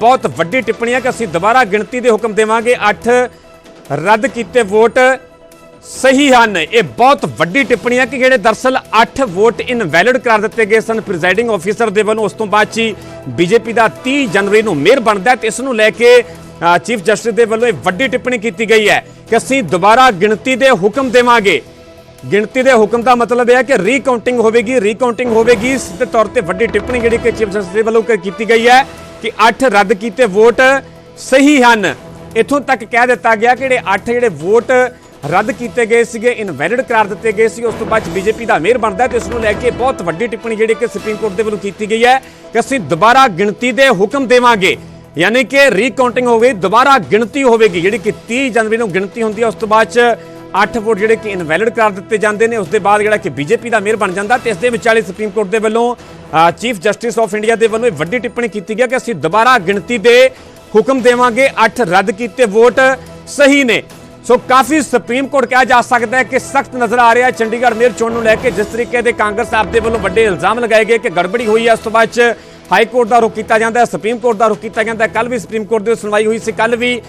ਬਹੁਤ ਵੱਡੀ ਟਿੱਪਣੀ ਹੈ ਕਿ ਅਸੀਂ ਦੁਬਾਰਾ ਗਿਣਤੀ ਦੇ ਹੁਕਮ ਦੇਵਾਂਗੇ। 8 ਰੱਦ ਕੀਤੇ ਵੋਟ ਸਹੀ ਹਨ। ਇਹ ਬਹੁਤ ਵੱਡੀ ਟਿੱਪਣੀ ਹੈ ਕਿ ਜਿਹੜੇ ਦਰਸਲ 8 ਵੋਟ ਇਨਵੈਲਿਡ ਕਰ ਦਿੱਤੇ ਗਏ ਸਨ ਪ੍ਰੈਜ਼ਾਈਡਿੰਗ ਆਫੀਸਰ ਦੇ ਵੱਲੋਂ, ਉਸ ਤੋਂ ਬਾਅਦ ਚ ਬੀਜੇਪੀ ਦਾ 30 ਜਨਵਰੀ ਨੂੰ ਮੇਅਰ ਬਣਦਾ ਹੈ ਤੇ ਇਸ ਨੂੰ ਲੈ ਕੇ ਚੀਫ ਜਸਟਿਸ ਦੇ ਵੱਲੋਂ ਇਹ ਵੱਡੀ ਟਿੱਪਣੀ ਕੀਤੀ ਗਈ ਹੈ ਕਿ ਅਸੀਂ ਦੁਬਾਰਾ ਗਿਣਤੀ ਦੇ ਹੁਕਮ ਦੇਵਾਂਗੇ। ਗਿਣਤੀ ਦੇ ਹੁਕਮ ਦਾ ਮਤਲਬ ਇਹ ਹੈ ਕਿ ਰੀਕਾਊਂਟਿੰਗ ਹੋਵੇਗੀ ਰੀਕਾਊਂਟਿੰਗ ਹੋਵੇਗੀ। ਸਿੱਧੇ ਤੌਰ ਤੇ ਵੱਡੀ ਟਿੱਪਣੀ ਜਿਹੜੀ ਕਿ ਚੀਫ ਜਸਟਿਸ ਦੇ ਵੱਲੋਂ ਕੀਤੀ ਗਈ ਹੈ। ਕਿ 8 ਰੱਦ ਕੀਤੇ ਵੋਟ ਸਹੀ ਹਨ। ਇਥੋਂ ਤੱਕ ਕਹਿ ਦਿੱਤਾ ਗਿਆ ਕਿ ਜਿਹੜੇ 8 ਜਿਹੜੇ ਵੋਟ ਰੱਦ ਕੀਤੇ ਗਏ ਸੀਗੇ ਇਨਵੈਲਿਡ ਕਰਾਰ ਦਿੱਤੇ ਗਏ ਸੀ, ਉਸ ਤੋਂ ਬਾਅਦ ਬੀਜੇਪੀ ਦਾ ਮੇਅਰ ਬਣਦਾ ਹੈ ਤੇ ਇਸ ਨੂੰ ਲੈ ਕੇ ਬਹੁਤ ਵੱਡੀ ਟਿੱਪਣੀ ਜਿਹੜੀ ਕਿ ਸੁਪਰੀਮ ਕੋਰਟ ਦੇ ਵੱਲੋਂ ਕੀਤੀ ਗਈ ਹੈ ਕਿ ਅਸੀਂ ਦੁਬਾਰਾ ਗਿਣਤੀ ਦੇ ਹੁਕਮ ਦੇਵਾਂਗੇ। ਯਾਨੀ ਕਿ ਰੀਕਾਊਂਟਿੰਗ ਹੋਵੇ ਦੁਬਾਰਾ ਗਿਣਤੀ ਹੋਵੇਗੀ। ਜਿਹੜੀ ਕਿ 30 ਜਨਵਰੀ ਨੂੰ ਗਿਣਤੀ ਹੁੰਦੀ ਹੈ, ਉਸ ਤੋਂ ਬਾਅਦ ਚ 8 ਵੋਟ ਜਿਹੜੇ ਕਿ ਇਨਵੈਲਿਡ ਕਰ ਦਿੱਤੇ ਜਾਂਦੇ ਨੇ, ਉਸ ਦੇ ਬਾਅਦ ਜਿਹੜਾ ਕਿ ਬੀਜੇਪੀ ਦਾ ਮੇਅਰ ਬਣ ਜਾਂਦਾ ਤੇ ਇਸ ਦੇ ਵਿਚਾਲੇ ਸੁਪਰੀਮ ਕੋਰਟ ਦੇ ਵੱਲੋਂ ਚੀਫ ਜਸਟਿਸ ਆਫ ਇੰਡੀਆ ਦੇ ਵੱਲੋਂ ਇਹ ਵੱਡੀ ਟਿੱਪਣੀ ਕੀਤੀ ਗਈ ਕਿ ਅਸੀਂ ਦੁਬਾਰਾ ਗਿਣਤੀ ਦੇ ਹੁਕਮ ਦੇਵਾਂਗੇ 8 ਰੱਦ ਕੀਤੇ ਵੋਟ ਸਹੀ ਨੇ। ਸੋ ਕਾਫੀ ਸੁਪਰੀਮ ਕੋਰਟ ਕਿਹਾ ਜਾ ਸਕਦਾ ਹੈ ਕਿ ਸਖਤ ਨਜ਼ਰ ਆ ਰਿਹਾ ਚੰਡੀਗੜ੍ਹ ਮੇਅਰ ਚੋਣ ਨੂੰ ਲੈ ਕੇ, ਜਿਸ ਤਰੀਕੇ ਦੇ ਕਾਂਗਰਸ ਆਪ ਦੇ ਵੱਲੋਂ ਵੱਡੇ ਇਲਜ਼ਾਮ ਲਗਾਏ ਗਏ ਕਿ ਗੜਬੜੀ ਹੋਈ ਹੈ, ਉਸ ਤੋਂ ਬਾਅਦ ਚ ਹਾਈ ਕੋਰਟ ਦਾ ਰੁਖ ਕੀਤਾ ਜਾਂਦਾ ਹੈ, ਸੁਪਰੀਮ ਕੋਰਟ ਦਾ ਰੁਖ ਕੀਤਾ ਜਾਂਦਾ ਹੈ। ਕੱਲ ਵੀ ਸੁਪਰੀਮ ਕੋਰਟ ਦੇ ਸੁਣਵਾਈ ਹੋਈ ਸੀ। ਕੱਲ ਵੀ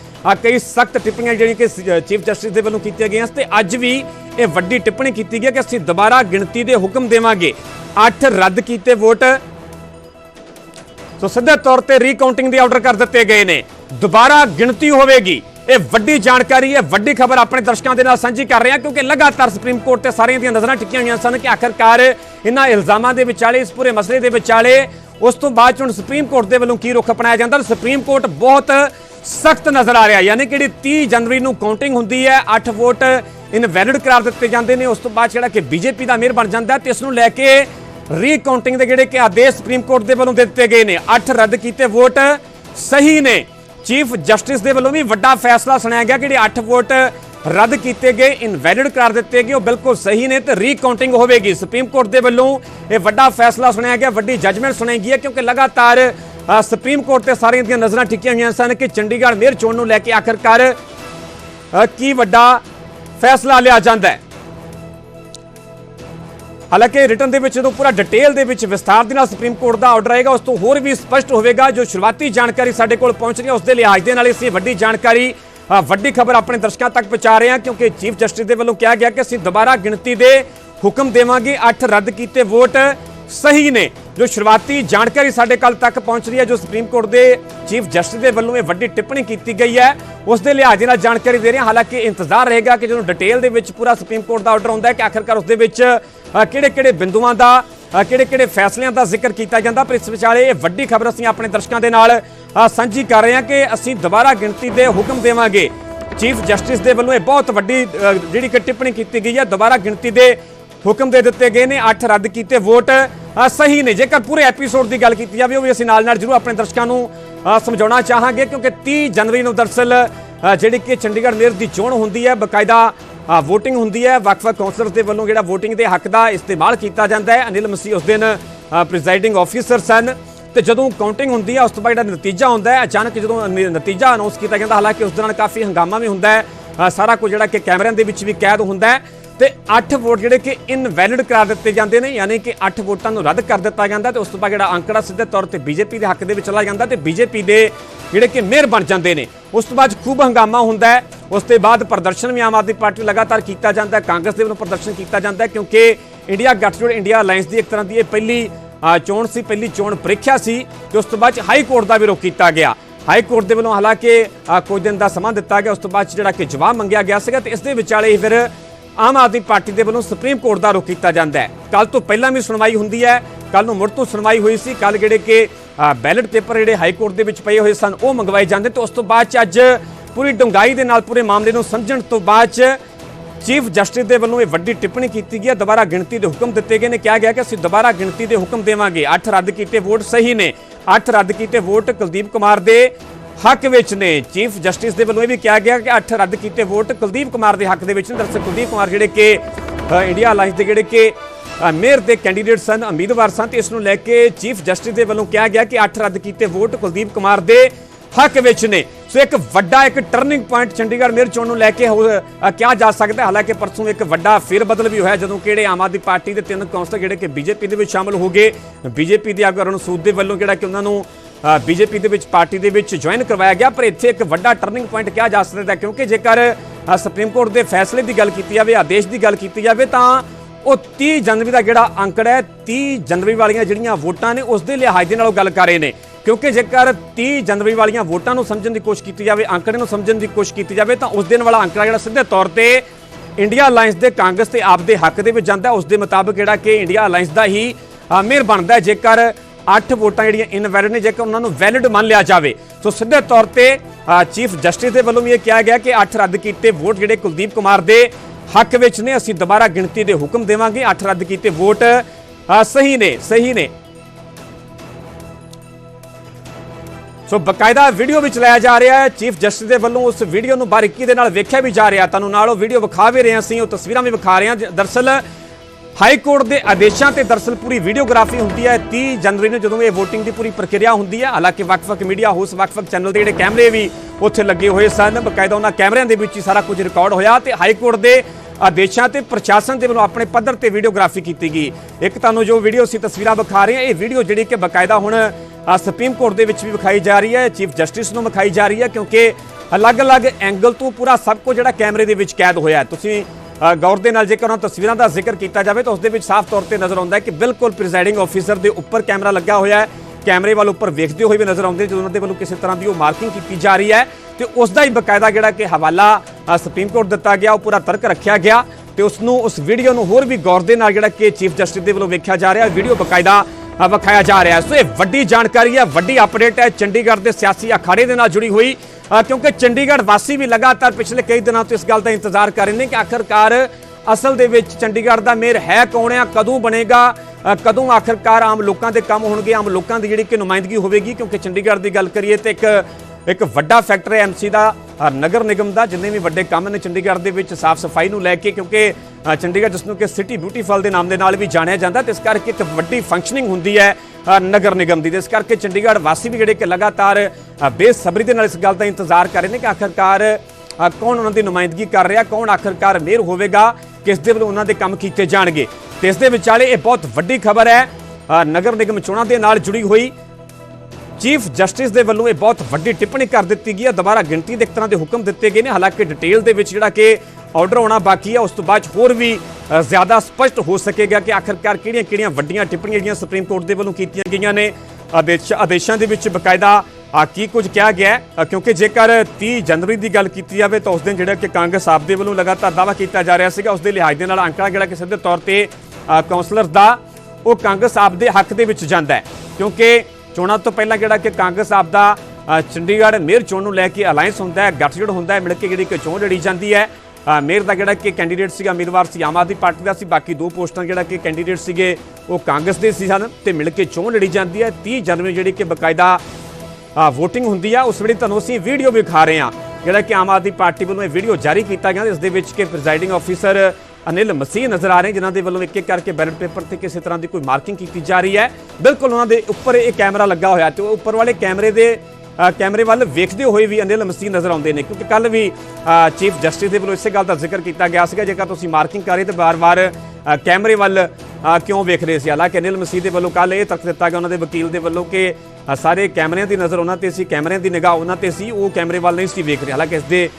ਕਈ ਸਖਤ ਟਿੱਪਣੀਆਂ ਜਿਹੜੀਆਂ ਕਿ ਚੀਫ ਜਸਟਿਸ ਦੇ ਵੱਲੋਂ ਕੀਤੀਆਂ ਗਈਆਂ। ਤੇ ਅੱਜ ਵੀ ਇਹ ਵੱਡੀ ਟਿੱਪਣੀ ਕੀਤੀ ਗਈ ਕਿ ਅਸੀਂ ਦੁਬਾਰਾ ਗਿਣਤੀ ਦੇ ਹੁਕਮ ਦੇਵਾਂਗੇ। 8 ਰੱਦ ਕੀਤੇ ਵੋਟ। ਸੋ ਸਿੱਧੇ ਤੌਰ ਤੇ ਰੀਕਾਊਂਟਿੰਗ ਦੇ ਆਰਡਰ ਕਰ ਦਿੱਤੇ ਗਏ ਨੇ। ਦੁਬਾਰਾ ਗਿਣਤੀ ਹੋਵੇਗੀ। ਇਹ ਵੱਡੀ ਜਾਣਕਾਰੀ ਹੈ ਵੱਡੀ ਖਬਰ ਆਪਣੇ ਦਰਸ਼ਕਾਂ ਦੇ ਨਾਲ ਸਾਂਝੀ ਕਰ ਰਹੇ ਹਾਂ, ਕਿਉਂਕਿ ਲਗਾਤਾਰ ਸੁਪਰੀਮ ਕੋਰਟ ਤੇ ਸਾਰਿਆਂ ਦੀਆਂ ਨਜ਼ਰਾਂ ਟਿਕੀਆਂ ਹੋਈਆਂ ਸਨ ਕਿ ਆਖਰਕਾਰ ਇਹਨਾਂ ਇਲਜ਼ਾਮਾਂ ਦੇ ਵਿਚਾਲੇ, ਇਸ ਪੂਰੇ ਮਸਲੇ ਦੇ ਵਿਚਾਲੇ ਉਸ ਤੋਂ ਬਾਅਦ 'ਚ ਹੁਣ ਸੁਪਰੀਮ ਕੋਰਟ ਦੇ ਵੱਲੋਂ ਕੀ ਰੁਖ ਅਪਣਾਇਆ ਜਾਂਦਾ? ਸੁਪਰੀਮ ਕੋਰਟ ਬਹੁਤ ਸਖਤ ਨਜ਼ਰ ਆ ਰਿਹਾ ਯਾਨੀ ਕਿ ਜਿਹੜੀ 30 ਜਨਵਰੀ ਨੂੰ ਕਾਊਂਟਿੰਗ ਹੁੰਦੀ ਹੈ 8 ਵੋਟ ਇਨਵੈਲਿਡ ਕਰਾਰ ਦਿੱਤੇ ਜਾਂਦੇ ਨੇ। ਉਸ ਤੋਂ ਬਾਅਦ ਜਿਹੜਾ ਕਿ ਬੀਜੇਪੀ ਦਾ ਮੇਅਰ ਬਣ ਜਾਂਦਾ ਹੈ ਤੇ ਇਸ ਨੂੰ ਲੈ ਕੇ ਰੀਕਾਊਂਟਿੰਗ ਦੇ ਜਿਹੜੇ ਕਿ ਆਦੇਸ਼ ਸੁਪਰੀਮ ਕੋਰਟ ਦੇ ਵੱਲੋਂ ਦੇ ਦਿੱਤੇ ਗਏ ਨੇ। 8 ਰੱਦ ਕੀਤੇ ਵੋਟ ਸਹੀ ਨੇ। ਚੀਫ ਜਸਟਿਸ ਦੇ ਵੱਲੋਂ ਵੀ ਵੱਡਾ ਫੈਸਲਾ ਸੁਣਾਇਆ ਗਿਆ ਕਿ ਜਿਹੜੇ 8 ਵੋਟ ਰੱਦ ਕੀਤੇ ਗਏ ਇਨਵੈਲਿਡ ਕਰ ਦਿੱਤੇ ਗਏ, ਉਹ ਬਿਲਕੁਲ ਸਹੀ ਨੇ ਤੇ ਰੀਕਾਊਂਟਿੰਗ ਹੋਵੇਗੀ। ਸੁਪਰੀਮ ਕੋਰਟ ਦੇ ਵੱਲੋਂ ਇਹ ਵੱਡਾ ਫੈਸਲਾ ਸੁਣਿਆ ਗਿਆ, ਵੱਡੀ ਜੱਜਮੈਂਟ ਸੁਣਾਈ ਗਈ ਹੈ, ਕਿਉਂਕਿ ਲਗਾਤਾਰ ਸੁਪਰੀਮ ਕੋਰਟ ਤੇ ਸਾਰੀਆਂ ਦੀਆਂ ਨਜ਼ਰਾਂ ਟਿਕੀਆਂ ਹੋਈਆਂ ਸਨ ਕਿ ਚੰਡੀਗੜ੍ਹ ਮੇਅਰ ਚੋਣ ਨੂੰ ਲੈ ਕੇ ਆਖਰਕਾਰ ਕੀ ਵੱਡਾ ਫੈਸਲਾ ਲਿਆ ਜਾਂਦਾ ਹੈ। ਹਾਲਾਂਕਿ ਰਿਟਰਨ ਦੇ ਵਿੱਚ ਜਦੋਂ ਪੂਰਾ ਡਿਟੇਲ ਦੇ ਵਿੱਚ ਵਿਸਥਾਰ ਦੇ ਨਾਲ ਸੁਪਰੀਮ ਕੋਰਟ ਦਾ ਆਰਡਰ ਆਏਗਾ, ਉਸ ਤੋਂ ਹੋਰ ਵੀ ਸਪਸ਼ਟ ਹੋਵੇਗਾ, ਜੋ ਸ਼ੁਰੂਆਤੀ ਜਾਣਕਾਰੀ ਸਾਡੇ ਕੋਲ ਪਹੁੰਚ ਰਹੀ ਹੈ, ਉਸ ਦੇ ਲਿਹਾਜ਼ ਦੇ ਨਾਲ ਅਸੀਂ ਵੱਡੀ ਜਾਣਕਾਰੀ ਵੱਡੀ ਖਬਰ ਆਪਣੇ ਦਰਸ਼ਕਾਂ ਤੱਕ ਪਹੁੰਚਾ ਰਹੇ ਹਾਂ, ਕਿਉਂਕਿ ਚੀਫ ਜਸਟਿਸ ਦੇ ਵੱਲੋਂ ਕਿਹਾ ਗਿਆ ਕਿ ਅਸੀਂ ਦੁਬਾਰਾ ਗਿਣਤੀ ਦੇ ਹੁਕਮ ਦੇਵਾਂਗੇ 8 ਰੱਦ ਕੀਤੇ ਵੋਟ ਸਹੀ ਨੇ। ਜੋ ਸ਼ੁਰੂਆਤੀ ਜਾਣਕਾਰੀ ਸਾਡੇ ਕੱਲ ਤੱਕ ਪਹੁੰਚ ਰਹੀ ਹੈ, ਜੋ ਸੁਪਰੀਮ ਕੋਰਟ ਦੇ ਚੀਫ ਜਸਟਿਸ ਦੇ ਵੱਲੋਂ ਇਹ ਵੱਡੀ ਟਿੱਪਣੀ ਕੀਤੀ ਗਈ ਹੈ, ਉਸ ਦੇ ਲਿਹਾਜ਼ ਨਾਲ ਜਾਣਕਾਰੀ ਦੇ ਰਹੇ ਹਾਂ। ਹਾਲਾਂਕਿ ਇੰਤਜ਼ਾਰ ਰਹੇਗਾ ਕਿ ਜਦੋਂ ਡਿਟੇਲ ਦੇ ਵਿੱਚ ਪੂਰਾ ਸੁਪਰੀਮ ਕੋਰਟ ਦਾ ਆਰਡਰ ਆਉਂਦਾ ਹੈ ਕਿ ਆਖਰਕਾਰ ਉਸ ਦੇ ਵਿੱਚ ਕਿਹੜੇ-ਕਿਹੜੇ ਬਿੰਦੂਆਂ ਦਾ ਕਿਹੜੇ-ਕਿਹੜੇ ਫੈਸਲਿਆਂ ਦਾ ਜ਼ਿਕਰ ਕੀਤਾ ਜਾਂਦਾ, ਪਰ ਇਸ ਵਿਚਾਲੇ ਇਹ ਵੱਡੀ ਖਬਰ ਅਸੀਂ ਆਪਣੇ ਦਰਸ਼ਕਾਂ ਦੇ ਨਾਲ ਸਾਂਝੀ ਕਰ ਰਹੇ ਹਾਂ ਕਿ ਅਸੀਂ ਦੁਬਾਰਾ ਗਿਣਤੀ ਦੇ ਹੁਕਮ ਦੇਵਾਂਗੇ। ਚੀਫ ਜਸਟਿਸ ਦੇ ਵੱਲੋਂ ਇਹ ਬਹੁਤ ਵੱਡੀ ਜਿਹੜੀ ਕਿ ਟਿੱਪਣੀ ਕੀਤੀ ਗਈ ਹੈ ਦੁਬਾਰਾ ਗਿਣਤੀ ਦੇ ਹੁਕਮ ਦੇ ਦਿੱਤੇ ਗਏ ਨੇ 8 ਰੱਦ ਕੀਤੇ ਵੋਟ ਸਹੀ ਨੇ। ਜੇਕਰ ਪੂਰੇ ਐਪੀਸੋਡ ਦੀ ਗੱਲ ਕੀਤੀ ਜਾਵੇ ਉਹ ਵੀ ਅਸੀਂ ਨਾਲ ਨਾਲ ਜਰੂਰ ਆਪਣੇ ਦਰਸ਼ਕਾਂ ਨੂੰ ਸਮਝਾਉਣਾ ਚਾਹਾਂਗੇ ਕਿਉਂਕਿ 30 ਜਨਵਰੀ ਨੂੰ ਦਰਸਲ ਜਿਹੜੀ ਕਿ ਚੰਡੀਗੜ੍ਹ ਮੇਅਰ ਦੀ ਚੋਣ ਹੁੰਦੀ ਹੈ ਬਕਾਇਦਾ ਅ, VOTING ਹੁੰਦੀ ਹੈ ਵੱਖ-ਵੱਖ ਕੌਂਸਲਰਸ ਦੇ ਵੱਲੋਂ ਜਿਹੜਾ VOTING ਦੇ ਹੱਕ ਦਾ ਇਸਤੇਮਾਲ ਕੀਤਾ ਜਾਂਦਾ ਹੈ। ਅਨਿਲ ਮਸੀਹ ਉਸ ਦਿਨ ਪ੍ਰੈਜ਼ਾਈਡਿੰਗ ਆਫੀਸਰ ਸਨ। ਤੇ ਜਦੋਂ ਕਾਊਂਟਿੰਗ ਹੁੰਦੀ ਹੈ ਉਸ ਤੋਂ ਬਾਅਦ ਜਿਹੜਾ ਨਤੀਜਾ ਹੁੰਦਾ ਹੈ, ਅਚਾਨਕ ਜਦੋਂ ਨਤੀਜਾ ਅਨਾਉਂਸ ਕੀਤਾ ਜਾਂਦਾ, ਹਾਲਾਂਕਿ ਉਸ ਦੌਰਾਨ ਕਾਫੀ ਹੰਗਾਮਾ ਵੀ ਹੁੰਦਾ ਹੈ ਸਾਰਾ ਕੁਝ ਜਿਹੜਾ ਕਿ ਕੈਮਰਿਆਂ ਦੇ ਵਿੱਚ ਵੀ ਕੈਦ ਹੁੰਦਾ ਹੈ ਤੇ 8 ਵੋਟ ਜਿਹੜੇ ਕਿ ਇਨਵੈਲਿਡ ਕਰਾ ਦਿੱਤੇ ਜਾਂਦੇ ਨੇ, ਯਾਨੀ ਕਿ 8 ਵੋਟਾਂ ਨੂੰ ਰੱਦ ਕਰ ਦਿੱਤਾ ਜਾਂਦਾ ਤੇ ਉਸ ਤੋਂ ਬਾਅਦ ਜਿਹੜਾ ਅੰਕੜਾ ਸਿੱਧੇ ਤੌਰ ਤੇ ਬੀਜੇਪੀ ਦੇ ਹੱਕ ਦੇ ਵਿੱਚ ਚਲਾ ਜਾਂਦਾ ਤੇ ਬੀਜੇਪੀ ਦੇ ਜਿਹੜੇ ਕਿ ਮੇਅਰ ਬਣ ਜਾਂਦੇ ਨੇ। ਉਸ ਤੋਂ ਬਾਅਦ ਖੂਬ ਹੰਗਾਮਾ ਹੁੰਦਾ ਹੈ, ਉਸ ਤੋਂ ਬਾਅਦ ਪ੍ਰਦਰਸ਼ਨ ਵੀ ਆਮ ਆਦਮੀ ਪਾਰਟੀ ਲਗਾਤਾਰ ਕੀਤਾ ਜਾਂਦਾ ਹੈ, ਕਾਂਗਰਸ ਦੇ ਵੱਲੋਂ ਪ੍ਰਦਰਸ਼ਨ ਕੀਤਾ ਜਾਂਦਾ ਹੈ, ਕਿਉਂਕਿ ਇੰਡੀਆ ਗੱਠਜੋੜ ਇੰਡੀਆ ਅਲਾਈਅੰਸ ਦੀ ਇੱਕ ਤਰ੍ਹਾਂ ਦੀ ਇਹ ਪਹਿਲੀ ਚੋਣ ਸੀ, ਪਹਿਲੀ ਚੋਣ ਪ੍ਰੀਖਿਆ ਸੀ ਤੇ ਉਸ ਤੋਂ ਬਾਅਦ 'ਚ ਹਾਈ ਕੋਰਟ ਦਾ ਵੀ ਰੋਕ ਕੀਤਾ ਗਿਆ। ਹਾਈ ਕੋਰਟ ਦੇ ਵੱਲੋਂ ਹਾਲਾਂਕਿ ਕੁਝ ਦਿਨ ਦਾ ਸਮਾਂ ਦਿੱਤਾ ਗਿਆ, ਉਸ ਤੋਂ ਬਾਅਦ 'ਚ ਜਿਹੜਾ ਕਿ ਜਵਾਬ ਮੰਗਿਆ ਗਿਆ ਸੀਗਾ ਤੇ ਇਸ ਦੇ ਵਿਚਾਲੇ ਹੀ ਫਿਰ ਆਮ ਆਦਮੀ ਪਾਰਟੀ ਦੇ ਵੱਲੋਂ ਸੁਪਰੀਮ ਕੋਰਟ ਦਾ ਰੁਖ ਕੀਤਾ ਜਾਂਦਾ ਹੈ। ਕੱਲ ਤੋਂ ਪਹਿਲਾਂ ਵੀ ਸੁਣਵਾਈ ਹੁੰਦੀ ਹੈ ਕੱਲ ਨੂੰ ਮੁੜ ਤੋਂ ਸੁਣਵਾਈ ਹੋਈ ਸੀ ਕੱਲ ਜਿਹੜੇ ਕਿ ਬੈਲਟ ਪੇਪਰ ਜਿਹੜੇ ਹਾਈ ਕੋਰਟ ਦੇ ਵਿੱਚ ਪਏ ਹੋਏ ਸਨ, ਉਹ ਮੰਗਵਾਏ ਜਾਂਦੇ ਤੇ ਉਸ ਤੋਂ ਬਾਅਦ ਚ ਅੱਜ ਪੂਰੀ ਡੂੰਘਾਈ ਦੇ ਨਾਲ ਪੂਰੇ ਮਾਮਲੇ ਨੂੰ ਸਮਝਣ ਤੋਂ ਬਾਅਦ ਚ ਚੀਫ ਜਸਟਿਸ ਦੇ ਵੱਲੋਂ ਇਹ ਵੱਡੀ ਟਿੱਪਣੀ ਕੀਤੀ ਗਈ ਹੈ। ਦੁਬਾਰਾ ਗਿਣਤੀ ਦੇ ਹੁਕਮ ਦਿੱਤੇ ਗਏ ਨੇ। ਕਿਹਾ ਗਿਆ ਕਿ ਅਸੀਂ ਦੁਬਾਰਾ ਗਿਣਤੀ ਦੇ ਹੁਕਮ ਦੇਵਾਂਗੇ। 8 ਰੱਦ ਕੀਤੇ ਵੋਟ ਸਹੀ ਨੇ। 8 ਰੱਦ ਕੀਤੇ ਵੋਟ ਕੁਲਦੀਪ ਕੁਮਾਰ ਦੇ ਹੱਕ ਵਿੱਚ ਨੇ। ਚੀਫ ਜਸਟਿਸ ਦੇ ਵੱਲੋਂ ਇਹ ਵੀ ਕਿਹਾ ਗਿਆ ਕਿ 8 ਰੱਦ ਕੀਤੇ ਵੋਟ ਕੁਲਦੀਪ ਕੁਮਾਰ ਦੇ ਹੱਕ ਦੇ ਵਿੱਚ ਨੇ। ਦਰਅਸਲ ਕੁਲਦੀਪ ਕੁਮਾਰ ਜਿਹੜੇ ਕਿ ਇੰਡੀਆ ਅਲਾਈਅੰਸ ਦੇ ਜਿਹੜੇ ਕਿ ਮੇਅਰ ਦੇ ਕੈਂਡੀਡੇਟ ਸਨ, ਉਮੀਦਵਾਰ ਸਨ, ਤੇ ਇਸ ਨੂੰ ਲੈ ਕੇ ਚੀਫ ਜਸਟਿਸ ਦੇ ਵੱਲੋਂ ਕਿਹਾ ਗਿਆ ਕਿ 8 ਰੱਦ ਕੀਤੇ ਵੋਟ ਕੁਲਦੀਪ ਕੁਮਾਰ ਦੇ ਹੱਕ ਵਿੱਚ ਨੇ। ਸੋ ਇੱਕ ਵੱਡਾ, ਇੱਕ ਟਰਨਿੰਗ ਪੁਆਇੰਟ ਚੰਡੀਗੜ੍ਹ ਮੇਅਰ ਚੋਣ ਨੂੰ ਲੈ ਕੇ ਹੋ- ਕਿਹਾ ਜਾ ਸਕਦਾ ਹਾਲਾਂਕਿ ਪਰਸੋਂ ਇੱਕ ਵੱਡਾ ਫੇਰ ਬਦਲ ਵੀ ਹੋਇਆ, ਜਦੋਂ ਕਿਹੜੇ ਆਮ ਆਦਮੀ ਪਾਰਟੀ ਦੇ ਤਿੰਨ ਕੌਂਸਲਰ, ਜਿਹੜੇ ਕਿ ਬੀਜੇਪੀ ਦੇ ਵਿੱਚ ਸ਼ਾਮਲ ਹੋ ਗਏ, ਬੀਜੇਪੀ ਦੇ ਆਗੂ ਅਰੁਣ ਸੂਦ ਦੇ ਵੱਲੋਂ ਜਿਹੜਾ ਕਿ ਉਹਨਾਂ ਨੂੰ ਬੀਜੇਪੀ ਦੇ ਵਿੱਚ ਪਾਰਟੀ ਦੇ ਵਿੱਚ ਜੁਆਇਨ ਕਰਵਾਇਆ ਗਿਆ। ਪਰ ਇੱਥੇ ਇੱਕ ਵੱਡਾ ਟਰਨਿੰਗ ਪੁਆਇੰਟ ਕਿਹਾ ਜਾ ਸਕਦਾ ਕਿਉਂਕਿ ਜੇਕਰ ਸੁਪਰੀਮ ਕੋਰਟ ਦੇ ਫੈਸਲੇ ਦੀ ਗੱਲ ਕੀਤੀ ਜਾਵੇ ਆਦੇਸ਼ ਦੀ ਗੱਲ ਕੀਤੀ ਜਾਵੇ, ਤਾਂ ਉਹ 30 ਜਨਵਰੀ ਦਾ ਜਿਹੜਾ ਅੰਕੜਾ ਹੈ 30 ਜਨਵਰੀ ਵਾਲੀਆਂ ਜਿਹੜੀਆਂ ਵੋਟਾਂ ਨੇ, ਉਸ ਦੇ ਲਿਹਾਜ਼ ਦੇ ਨਾਲ ਉਹ ਗੱਲ ਕਰ ਰਹੇ ਨੇ। ਕਿਉਂਕਿ ਜੇਕਰ 30 ਜਨਵਰੀ ਵਾਲੀਆਂ ਵੋਟਾਂ ਨੂੰ ਸਮਝਣ ਦੀ ਕੋਸ਼ਿਸ਼ ਕੀਤੀ ਜਾਵੇ ਅੰਕੜੇ ਨੂੰ ਸਮਝਣ ਦੀ ਕੋਸ਼ਿਸ਼ ਕੀਤੀ ਜਾਵੇ ਤਾਂ ਉਸ ਦਿਨ ਵਾਲਾ ਅੰਕੜਾ ਜਿਹੜਾ ਸਿੱਧੇ ਤੌਰ ਤੇ ਇੰਡੀਆ ਅਲਾਈਅੰਸ ਦੇ ਕਾਂਗਰਸ ਤੇ ਆਪ ਦੇ ਹੱਕ ਦੇ ਵਿੱਚ ਜਾਂਦਾ ਉਸ ਦੇ ਮੁਤਾਬਕ ਜਿਹੜਾ ਕਿ ਇੰਡੀਆ ਅਲਾਈਅੰਸ ਦਾ ਹੀ ਅ, ਬਣਦਾ ਜੇਕਰ 8 ਵੋਟਾਂ ਜਿਹੜੀਆਂ ਇਨਵੈਲਿਡ ਨੇ ਜੇਕਰ ਉਹਨਾਂ ਨੂੰ ਵੈਲਿਡ ਮੰਨ ਲਿਆ ਜਾਵੇ ਸੋ ਸਿੱਧੇ ਤੌਰ ਤੇ ਚੀਫ ਜਸਟਿਸ ਦੇ ਵੱਲੋਂ ਵੀ ਇਹ ਕਿਹਾ ਗਿਆ ਕਿ 8 ਰੱਦ ਕੀਤੇ ਵੋਟ ਜਿਹੜੇ ਕੁਲਦੀਪ ਕੁਮਾਰ ਦੇ ਹੱਕ ਵਿੱਚ ਨੇ ਅਸੀਂ ਦੁਬਾਰਾ ਗਿਣਤੀ ਦੇ ਹੁਕਮ ਦੇਵਾਂਗੇ। 8 ਰੱਦ ਕੀਤੇ ਵੋਟ ਸਹੀ ਨੇ ਸਹੀ ਨੇ। ਸੋ ਬਕਾਇਦਾ ਵੀਡੀਓ ਵਿੱਚ ਲਾਇਆ ਜਾ ਰਿਹਾ ਹੈ। ਚੀਫ ਜਸਟਿਸ ਦੇ ਵੱਲੋਂ ਉਸ ਵੀਡੀਓ ਨੂੰ ਬਾਰੀਕੀ ਦੇ ਨਾਲ ਵੇਖਿਆ ਵੀ ਜਾ ਰਿਹਾ। ਤੁਹਾਨੂੰ ਨਾਲ ਉਹ ਵੀਡੀਓ ਵਿਖਾ ਵੀ ਰਹੇ ਹਾਂ। ਅਸੀਂ ਉਹ ਤਸਵੀਰਾਂ ਵੀ ਵਿਖਾ ਰਹੇ ਹਾਂ। ਦਰਸਲ ਹਾਈ ਕੋਰਟ ਦੇ ਆਦੇਸ਼ਾਂ ਤੇ ਦਰਸਲ ਪੂਰੀ ਵੀਡੀਓਗ੍ਰਾਫੀ ਹੁੰਦੀ ਹੈ। 30 ਜਨਵਰੀ ਨੂੰ ਜਦੋਂ ਇਹ ਵੋਟਿੰਗ ਦੀ ਪੂਰੀ ਪ੍ਰਕਿਰਿਆ ਹੁੰਦੀ ਹੈ, ਹਾਲਾਂਕਿ ਵੱਖ-ਵੱਖ ਮੀਡੀਆ ਹਾਊਸ ਵੱਖ-ਵੱਖ ਚੈਨਲ ਦੇ ਜਿਹੜੇ ਕੈਮਰੇ ਵੀ ਉੱਥੇ ਲੱਗੇ ਹੋਏ ਸਨ। ਬਕਾਇਦਾ ਉਹਨਾਂ ਕੈਮਰਿਆਂ ਦੇ ਵਿੱਚ ਹੀ ਸਾਰਾ ਕੁਝ ਰਿਕਾਰਡ ਹੋਇਆ ਤੇ ਹਾਈ ਕੋਰਟ ਦੇ ਆਦੇਸ਼ਾਂ ਤੇ ਪ੍ਰਸ਼ਾਸਨ ਦੇ ਵੱਲੋਂ ਆਪਣੇ ਪੱਧਰ ਤੇ ਵੀਡੀਓਗ੍ਰਾਫੀ ਕੀਤੀ ਗਈ। ਇੱਕ ਤੁਹਾਨੂੰ ਜੋ ਵੀਡੀਓ ਸੀ ਤਸਵੀਰਾਂ ਵਿਖਾ ਰਹੇ ਹਾਂ, ਇਹ ਵੀਡੀਓ ਜਿਹੜੀ ਕਿ ਬਕਾਇਦਾ ਹੁਣ ਸੁਪਰੀਮ ਕੋਰਟ ਦੇ ਵਿੱਚ ਵੀ ਵਿਖਾਈ ਜਾ ਰਹੀ ਹੈ, ਚੀਫ ਜਸਟਿਸ ਨੂੰ ਵਿਖਾਈ ਜਾ ਰਹੀ ਹੈ, ਕਿਉਂਕਿ ਅਲੱਗ-ਅਲੱਗ ਐਂਗਲ ਤੋਂ ਪੂਰਾ ਸਭ ਕੁਝ ਜਿਹੜਾ ਕੈਮਰੇ ਦੇ ਵਿੱਚ ਕੈਦ ਹੋਇਆ ਹੈ। ਤੁਸੀਂ ਗੌਰ ਦੇ ਨਾਲ ਜੇਕਰ ਉਹਨਾਂ ਤਸਵੀਰਾਂ ਦਾ ਜ਼ਿਕਰ ਕੀਤਾ ਜਾਵੇ ਤਾਂ ਉਸ ਦੇ ਵਿੱਚ ਸਾਫ਼ ਤੌਰ ਤੇ ਨਜ਼ਰ ਆਉਂਦਾ ਹੈ ਕਿ ਬਿਲਕੁਲ ਪ੍ਰੀਜ਼ਾਈਡਿੰਗ ਆਫੀਸਰ ਦੇ ਉੱਪਰ ਕੈਮਰਾ ਲੱਗਾ ਹੋਇਆ ਹੈ। ਕੈਮਰੇ ਵੱਲ ਉੱਪਰ ਵੇਖਦੇ ਹੋਏ ਵੀ ਨਜ਼ਰ ਆਉਂਦੇ ਜਦੋਂ ਉਹਨਾਂ ਦੇ ਵੱਲੋਂ ਕਿਸੇ ਤਰ੍ਹਾਂ ਦੀ ਉਹ ਮਾਰਕਿੰਗ ਕੀਤੀ ਜਾ ਰਹੀ ਹੈ ਤੇ ਉਸ ਦਾ ਹੀ ਬਕਾਇਦਾ ਜਿਹੜਾ ਕਿ ਹਵਾਲਾ ਸੁਪਰੀਮ ਕੋਰਟ ਦਿੱਤਾ ਗਿਆ, ਉਹ ਪੂਰਾ ਤਰਕ ਰੱਖਿਆ ਗਿਆ ਤੇ ਉਸ ਨੂੰ, ਉਸ ਵੀਡੀਓ ਨੂੰ ਹੋਰ ਵੀ ਗੌਰ ਦੇ ਨਾਲ ਜਿਹੜਾ ਕਿ ਚੀਫ ਜਸਟਿਸ ਦੇ ਵੱਲੋਂ ਵੇਖਿਆ ਜਾ ਰਿਹਾ। ਵੀਡੀਓ ਬਕਾਇਦਾ ਵਿਖਾਇਆ ਜਾ ਰਿਹਾ ਸੋ ਇਹ ਵੱਡੀ ਜਾਣਕਾਰੀ ਹੈ, ਵੱਡੀ ਅਪਡੇਟ ਹੈ। ਚੰਡੀਗੜ੍ਹ ਦੇ ਸਿਆਸੀ ਅਖਾੜੇ ਦੇ ਨਾਲ ਜੁੜੀ ਹੋਈ ਕਿਉਂਕਿ ਚੰਡੀਗੜ੍ਹ ਵਾਸੀ ਵੀ ਲਗਾਤਾਰ ਪਿਛਲੇ ਕਈ ਦਿਨਾਂ ਤੋਂ ਇਸ ਗੱਲ ਦਾ ਇੰਤਜ਼ਾਰ ਕਰ ਰਹੇ ਨੇ ਕਿ ਆਖਰਕਾਰ ਅਸਲ ਦੇ ਵਿੱਚ ਚੰਡੀਗੜ੍ਹ ਦਾ ਮੇਅਰ ਹੈ ਕੌਣ ਆ ਕਦੋਂ ਬਣੇਗਾ ਕਦੋਂ ਆਖਰਕਾਰ ਆਮ ਲੋਕਾਂ ਦੇ ਕੰਮ ਹੋਣਗੇ, ਆਮ ਲੋਕਾਂ ਦੀ ਜਿਹੜੀ ਕਿ ਨੁਮਾਇੰਦਗੀ ਹੋਵੇਗੀ, ਕਿਉਂਕਿ ਚੰਡੀਗੜ੍ਹ ਦੀ ਗੱਲ ਕਰੀਏ ਤੇ ਇੱਕ ਇੱਕ ਵੱਡਾ ਫੈਕਟਰ ਹੈ ਐਮਸੀ ਦਾ। ਨਗਰ ਨਿਗਮ ਦਾ ਜਿੰਨੇ ਵੀ ਵੱਡੇ ਕੰਮ ਨੇ ਚੰਡੀਗੜ੍ਹ ਦੇ ਵਿੱਚ ਸਾਫ਼ ਸਫ਼ਾਈ ਨੂੰ ਲੈ ਕੇ, ਕਿਉਂਕਿ ਚੰਡੀਗੜ੍ਹ ਜਿਸ ਨੂੰ ਕਿ ਸਿਟੀ ਬਿਊਟੀਫੁਲ ਦੇ ਨਾਮ ਦੇ ਨਾਲ ਵੀ ਜਾਣਿਆ ਜਾਂਦਾ ਤੇ ਇਸ ਕਰਕੇ ਇੱਕ ਵੱਡੀ ਫੰਕਸ਼ਨਿੰਗ ਹੁੰਦੀ ਹੈ ਨਗਰ ਨਿਗਮ ਦੀ ਤੇ ਇਸ ਕਰਕੇ ਚੰਡੀਗੜ੍ਹ ਵਾਸੀ ਵੀ ਜਿਹੜੇ ਕਿ ਲਗਾਤਾਰ ਬੇਸਬਰੀ ਦੇ ਨਾਲ ਇਸ ਗੱਲ ਦਾ ਇੰਤਜ਼ਾਰ ਕਰ ਰਹੇ ਨੇ ਕਿ ਆਖਰਕਾਰ ਕੌਣ ਉਹਨਾਂ ਦੀ ਨੁਮਾਇੰਦਗੀ ਕਰ ਰਿਹਾ, ਕੌਣ ਆਖਰਕਾਰ ਮੇਅਰ ਹੋਵੇਗਾ, ਕਿਸ ਦੇ ਵੱਲੋਂ ਉਹਨਾਂ ਦੇ ਕੰਮ ਕੀਤੇ ਜਾਣਗੇ। ਤੇ ਇਸ ਦੇ ਵਿਚਾਲੇ ਇਹ ਬਹੁਤ ਵੱਡੀ ਖਬਰ ਹੈ ਨਗਰ ਨਿਗਮ ਚੋਣਾਂ ਦੇ ਨਾਲ ਜੁੜੀ ਹੋਈ ਚੀਫ ਜਸਟਿਸ ਦੇ ਵੱਲੋਂ ਇਹ ਬਹੁਤ ਵੱਡੀ ਟਿੱਪਣੀ ਕਰ ਦਿੱਤੀ ਗਈ ਹੈ। ਦੁਬਾਰਾ ਗਿਣਤੀ ਦੇ ਇੱਕ ਤਰ੍ਹਾਂ ਦੇ ਹੁਕਮ ਦਿੱਤੇ ਗਏ ਨੇ। ਹਾਲਾਂਕਿ ਡਿਟੇਲ ਦੇ ਵਿੱਚ ਜਿਹੜਾ ਕਿ ਆਰਡਰ ਆਉਣਾ ਬਾਕੀ ਹੈ ਉਸ ਤੋਂ ਬਾਅਦ 'ਚ ਹੋਰ ਵੀ ਜ਼ਿਆਦਾ ਸਪਸ਼ਟ ਹੋ ਸਕੇਗਾ ਕਿ ਆਖਰਕਾਰ ਕਿਹੜੀਆਂ-ਕਿਹੜੀਆਂ ਵੱਡੀਆਂ ਟਿੱਪਣੀਆਂ ਜਿਹੜੀਆਂ ਸੁਪਰੀਮ ਕੋਰਟ ਦੇ ਵੱਲੋਂ ਕੀਤੀਆਂ ਗਈਆਂ ਨੇ। ਆਦੇਸ਼ ਆਦੇਸ਼ਾਂ ਦੇ ਵਿੱਚ ਬਕਾਇਦਾ ਆ ਕੀ ਕੁਝ ਕਿਹਾ ਗਿਆ ਕਿਉਂਕਿ ਜੇਕਰ 30 ਜਨਵਰੀ ਦੀ ਗੱਲ ਕੀਤੀ ਜਾਵੇ ਤਾਂ ਉਸ ਦਿਨ ਜਿਹੜਾ ਕਿ ਕਾਂਗਰਸ ਆਪ ਦੇ ਵੱਲੋਂ ਲਗਾਤਾਰ ਦਾਅਵਾ ਕੀਤਾ ਜਾ ਰਿਹਾ ਸੀਗਾ। ਉਸ ਦੇ ਲਿਹਾਜ਼ ਦੇ ਨਾਲ ਅੰਕੜਾ ਜਿਹੜਾ ਕਿ ਸਿੱਧੇ ਤੌਰ ਤੇ ਅ, ਕਾਉਂਸਲਰ ਦਾ ਉਹ ਕਾਂਗਰਸ ਆਪ ਦੇ ਹੱਕ ਦੇ ਵਿੱਚ ਜਾਂਦਾ ਹੈ। ਕਿਉਂਕਿ ਚੋਣਾਂ ਤੋਂ ਪਹਿਲਾਂ ਜਿਹੜਾ ਕਿ ਕਾਂਗਰਸ ਆਪ ਦਾ ਚੰਡੀਗੜ੍ਹ ਮੇਅਰ ਚੋਣ ਨੂੰ ਲੈ ਕੇ ਅਲਾਈਅੰਸ ਹੁੰਦਾ ਹੈ, ਗੱਠਜੋੜ ਹੁੰਦਾ ਹੈ, ਮਿਲ ਕੇ ਜਿਹੜੀ ਕਿ ਚੋਣ ਲੜੀ ਜਾਂਦੀ ਹੈ। ਮੇਅਰ ਦਾ ਜਿਹੜਾ ਕਿ ਕੈਂਡੀਡੇਟ ਸੀਗਾ ਉਮੀਦਵਾਰ ਸੀ, ਆਮ ਆਦਮੀ ਪਾਰਟੀ ਦਾ ਸੀ, ਬਾਕੀ ਦੋ ਪੋਸਟਾਂ ਜਿਹੜਾ ਕਿ ਕੈਂਡੀਡੇਟ ਸੀਗੇ ਉਹ ਕਾਂਗਰਸ ਦੇ ਸੀ ਸਨ ਤੇ ਮਿਲ ਕੇ ਚੋਣ ਲੜੀ ਜਾਂਦੀ ਹੈ। 30 ਜਨਵਰੀ ਜਿਹੜੀ ਕਿ ਬਕਾਇਦਾ ਵੋਟਿੰਗ ਹੁੰਦੀ ਆ, ਉਸ ਵੇਲੇ ਤੁਹਾਨੂੰ ਅਸੀਂ ਵੀਡੀਓ ਵੀ ਖਾ ਰਹੇ ਹਾਂ। ਜਿਹੜਾ ਕਿ ਆਮ ਆਦਮੀ ਪਾਰਟੀ ਵੱਲੋਂ ਇਹ ਵੀਡੀਓ ਜਾਰੀ ਕੀਤਾ ਗਿਆ, ਇਸ ਦੇ ਵਿੱਚ ਕਿ ਪ੍ਰੀਜ਼ਾਈਡਿੰਗ ਆਫੀਸਰ ਅਨਿਲ ਮਸੀਹ ਨਜ਼ਰ ਆ ਰਹੇ ਜਿਨ੍ਹਾਂ ਦੇ ਵੱਲੋਂ ਇੱਕ ਇੱਕ ਕਰਕੇ ਬੈਲਟ ਪੇਪਰ ਤੇ ਕਿਸੇ ਤਰ੍ਹਾਂ ਦੀ ਕੋਈ ਮਾਰਕਿੰਗ ਕੀਤੀ ਜਾ ਰਹੀ ਹੈ। ਬਿਲਕੁਲ ਉਹਨਾਂ ਦੇ ਉੱਪਰ ਇਹ ਕੈਮਰਾ ਲੱਗਾ ਹੋਇਆ ਤੇ ਉਹ ਉੱਪਰ ਵਾਲੇ ਕੈਮਰੇ ਦੇ ਕੈਮਰੇ ਵੱਲ ਵੇਖਦੇ ਹੋਏ ਵੀ ਅਨਿਲ ਮਸੀਹ ਨਜ਼ਰ ਆਉਂਦੇ ਨੇ, ਕਿਉਂਕਿ ਕੱਲ ਵੀ ਚੀਫ ਜਸਟਿਸ ਦੇ ਵੱਲੋਂ ਇਸੇ ਗੱਲ ਦਾ ਜ਼ਿਕਰ ਕੀਤਾ ਗਿਆ ਸੀਗਾ, ਜੇਕਰ ਤੁਸੀਂ ਮਾਰਕਿੰਗ ਕਰ ਰਹੇ ਤੇ ਬਾਰ-ਬਾਰ ਕੈਮਰੇ ਵੱਲ ਕਿਉਂ ਵੇਖ ਰਹੇ ਸੀ? ਹਾਲਾਂਕਿ ਅਨਿਲ ਮਸੀਹ ਦੇ ਵੱਲੋਂ ਕੱਲ ਇਹ ਤੱਕ ਦਿੱਤਾ ਗਿਆ, ਉਹਨਾਂ ਦੇ ਵਕੀਲ ਦੇ ਵੱਲੋਂ ਕਿ ਸਾਰੇ ਕੈਮਰਿਆਂ ਦੀ ਨਜ਼ਰ ਉਹਨਾਂ ਤੇ ਸੀ, ਕੈਮਰਿਆਂ ਦੀ ਨਿਗਾਹ ਉਹਨਾਂ ਤੇ ਸੀ, ਉਹ ਕੈਮਰੇ ਵੱਲ ਨਹੀਂ ਸੀ ਵੇਖ ਰਹੇ। ਹਾਲਾਂਕਿ ਇਸ ਦੇ